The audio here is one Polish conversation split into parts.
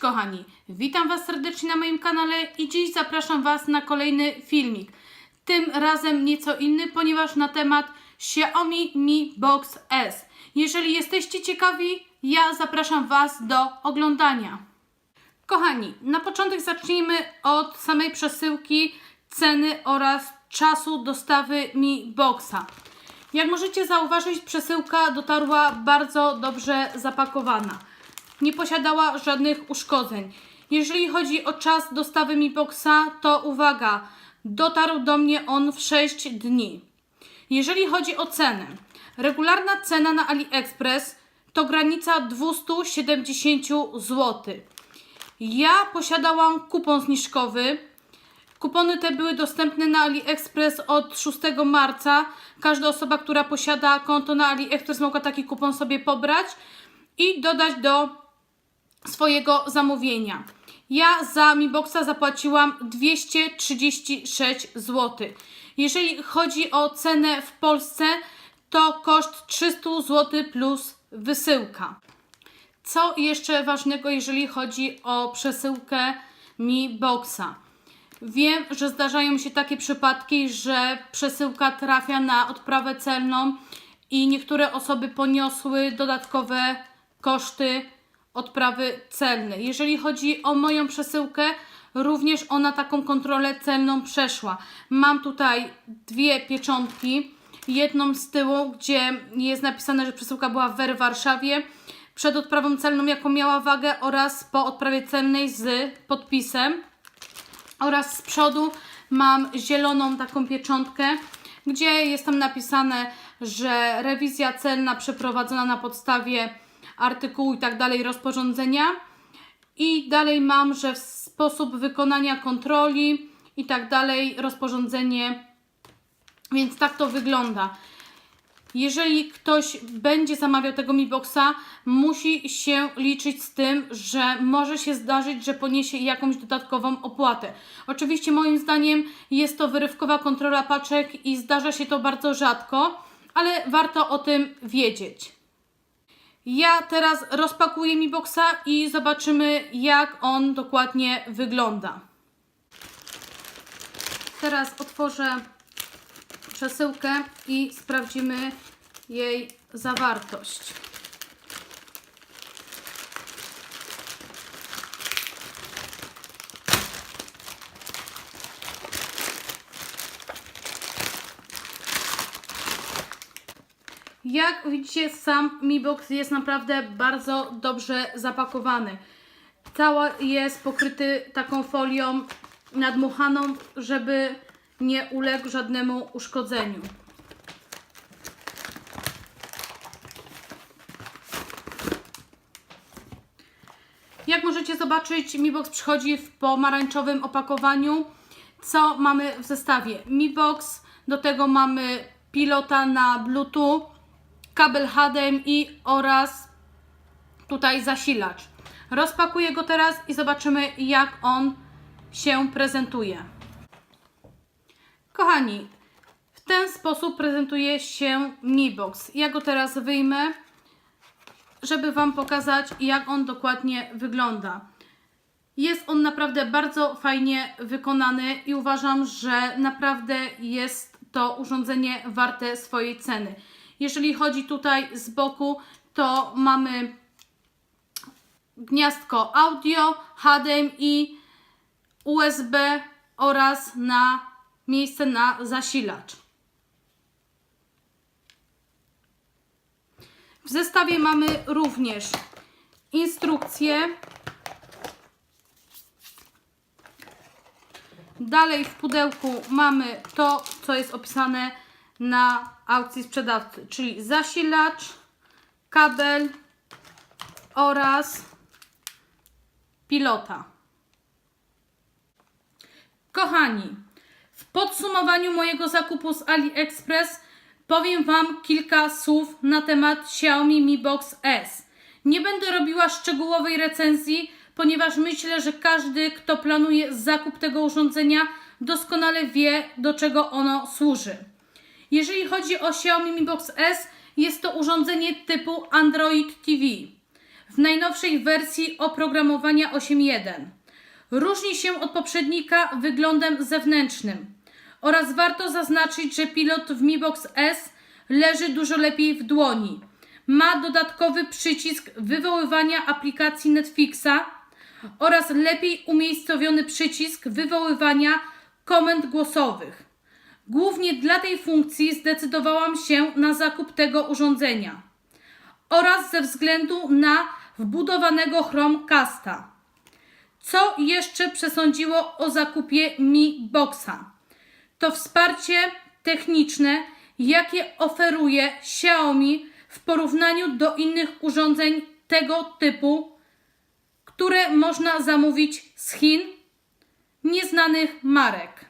kochani, witam Was serdecznie na moim kanale i dziś zapraszam Was na kolejny filmik. Tym razem nieco inny, ponieważ na temat Xiaomi Mi Box S. Jeżeli jesteście ciekawi, ja zapraszam Was do oglądania. Kochani, na początek zacznijmy od samej przesyłki, ceny oraz czasu dostawy Mi Boxa. Jak możecie zauważyć, przesyłka dotarła bardzo dobrze zapakowana. Nie posiadała żadnych uszkodzeń. Jeżeli chodzi o czas dostawy Mi Boxa, to uwaga, dotarł do mnie on w 6 dni. Jeżeli chodzi o cenę, regularna cena na AliExpress to granica 270 zł. Ja posiadałam kupon zniżkowy. Kupony te były dostępne na AliExpress od 6 marca. Każda osoba, która posiada konto na AliExpress mogła taki kupon sobie pobrać i dodać do swojego zamówienia. Ja za Mi Boxa zapłaciłam 236 zł. Jeżeli chodzi o cenę w Polsce, to koszt 300 zł plus wysyłka. Co jeszcze ważnego, jeżeli chodzi o przesyłkę Mi Boxa? Wiem, że zdarzają się takie przypadki, że przesyłka trafia na odprawę celną i niektóre osoby poniosły dodatkowe koszty odprawy celnej. Jeżeli chodzi o moją przesyłkę, również ona taką kontrolę celną przeszła. Mam tutaj dwie pieczątki. Jedną z tyłu, gdzie jest napisane, że przesyłka była w Warszawie przed odprawą celną, jaką miała wagę oraz po odprawie celnej z podpisem oraz z przodu mam zieloną taką pieczątkę, gdzie jest tam napisane, że rewizja celna przeprowadzona na podstawie artykułu i tak dalej rozporządzenia. I dalej mam, że sposób wykonania kontroli i tak dalej rozporządzenie, więc tak to wygląda. Jeżeli ktoś będzie zamawiał tego Mi Boxa, musi się liczyć z tym, że może się zdarzyć, że poniesie jakąś dodatkową opłatę. Oczywiście moim zdaniem jest to wyrywkowa kontrola paczek i zdarza się to bardzo rzadko, ale warto o tym wiedzieć. Ja teraz rozpakuję Mi Boxa i zobaczymy jak on dokładnie wygląda. Teraz otworzę przesyłkę i sprawdzimy jej zawartość. Jak widzicie, sam Mi Box jest naprawdę bardzo dobrze zapakowany. Cały jest pokryty taką folią nadmuchaną, żeby nie uległ żadnemu uszkodzeniu. Jak możecie zobaczyć, Mi Box przychodzi w pomarańczowym opakowaniu. Co mamy w zestawie? Mi Box, do tego mamy pilota na Bluetooth, kabel HDMI oraz tutaj zasilacz. Rozpakuję go teraz i zobaczymy jak on się prezentuje. Kochani, w ten sposób prezentuje się Mi Box. Ja go teraz wyjmę, żeby Wam pokazać jak on dokładnie wygląda. Jest on naprawdę bardzo fajnie wykonany i uważam, że naprawdę jest to urządzenie warte swojej ceny. Jeżeli chodzi tutaj z boku, to mamy gniazdko audio, HDMI, USB oraz na miejsce na zasilacz. W zestawie mamy również instrukcję. Dalej w pudełku mamy to, co jest opisane na aukcji sprzedawcy, czyli zasilacz, kabel oraz pilota. Kochani, w podsumowaniu mojego zakupu z AliExpress powiem Wam kilka słów na temat Xiaomi Mi Box S. Nie będę robiła szczegółowej recenzji, ponieważ myślę, że każdy, kto planuje zakup tego urządzenia, doskonale wie, do czego ono służy. Jeżeli chodzi o Xiaomi Mi Box S, jest to urządzenie typu Android TV. w najnowszej wersji oprogramowania 8.1. Różni się od poprzednika wyglądem zewnętrznym oraz warto zaznaczyć, że pilot w Mi Box S leży dużo lepiej w dłoni. Ma dodatkowy przycisk wywoływania aplikacji Netflixa oraz lepiej umiejscowiony przycisk wywoływania komend głosowych. Głównie dla tej funkcji zdecydowałam się na zakup tego urządzenia oraz ze względu na wbudowanego Chromecasta. Co jeszcze przesądziło o zakupie Mi Boxa? To wsparcie techniczne, jakie oferuje Xiaomi w porównaniu do innych urządzeń tego typu, które można zamówić z Chin, nieznanych marek.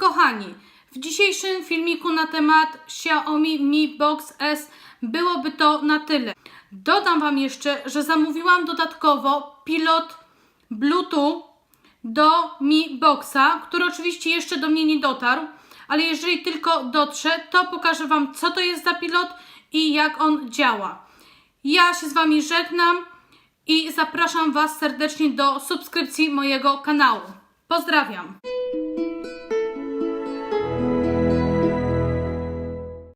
Kochani, w dzisiejszym filmiku na temat Xiaomi Mi Box S byłoby to na tyle. Dodam Wam jeszcze, że zamówiłam dodatkowo pilot Bluetooth do Mi Boxa, który oczywiście jeszcze do mnie nie dotarł, ale jeżeli tylko dotrze, to pokażę Wam, co to jest za pilot i jak on działa. Ja się z Wami żegnam i zapraszam Was serdecznie do subskrypcji mojego kanału. Pozdrawiam!